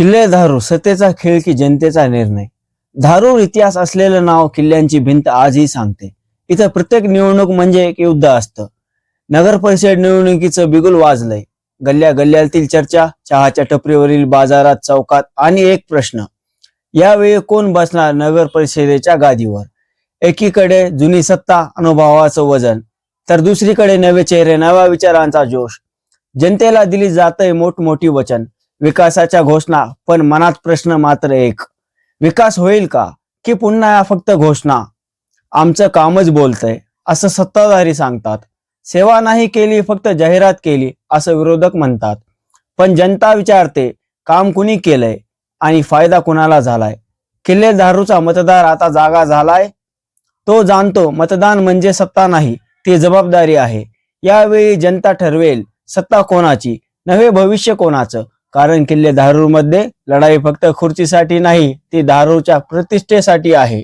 किल्ले धारूर सत्तेचा खेळ की जनतेचा निर्णय? धारूर इतिहास असलेलं नाव किल्ल्यांची भिंत आजही सांगते. इथं प्रत्येक निवडणूक म्हणजे एक युद्ध असतं. नगर परिषद निवडणुकीचं बिगुल वाजलंय. गल्ल्या गल्ल्यातील चर्चा चहाच्या टपरीवरील बाजारात चौकात आणि एक प्रश्न. यावेळी कोण बसणार नगर परिषदेच्या गादीवर? एकीकडे जुनी सत्ता अनुभवाचं वजन तर दुसरीकडे नवे चेहरे नव्या विचारांचा जोश. जनतेला दिली जातंय मोठमोठी वचन. विकासाच्या घोषणा पण मनात प्रश्न मात्र एक. विकास होईल का? की पुन्हा या फक्त घोषणा? आमचं कामच बोलतंय असं सत्ताधारी सांगतात. सेवा नाही केली फक्त जाहिरात केली असं विरोधक म्हणतात. पण जनता विचारते काम कुणी केलंय? आणि फायदा कुणाला झालाय? किल्ले दारूचा मतदार आता जागा झालाय? तो जाणतो मतदान म्हणजे सत्ता नाही ती जबाबदारी आहे. यावेळी जनता ठरवेल सत्ता कोणाची? नवे भविष्य कोणाचं? कारण किल्ले धारूरमध्ये लढाई फक्त खुर्चीसाठी नाही ती धारूरच्या प्रतिष्ठेसाठी आहे.